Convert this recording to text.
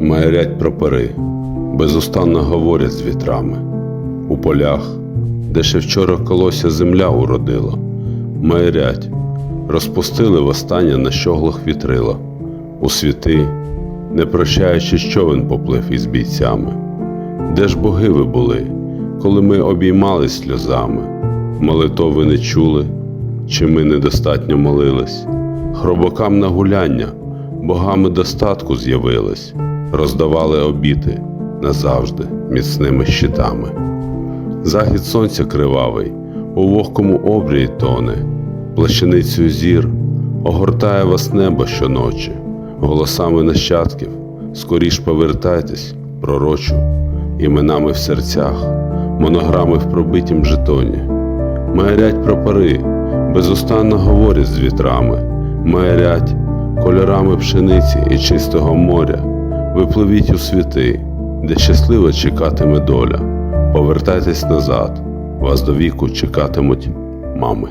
Маярять прапори, безустанно говорять з вітрами. У полях, де ще вчора колося земля уродила, маярять, розпустили востаннє на щоглах вітрила. У світи, не прощаючи, човен поплив із бійцями. Де ж боги ви були, коли ми обіймались сльозами? Молитови не чули, чи ми недостатньо молились? Хробакам на гуляння, богами достатку з'явились, роздавали обіти назавжди міцними щитами. Захід сонця кривавий, у вогкому обрії тоне, плащаницею зір огортає вас небо щоночі, голосами нащадків, скоріш повертайтесь, пророчу, іменами в серцях, монограми в пробитім жетоні. Маярять прапори, безустанно говорять з вітрами, маярять кольорами пшениці і чистого моря. Випливіть у світи, де щасливо чекатиме доля. Повертайтесь назад, вас до віку чекатимуть мами.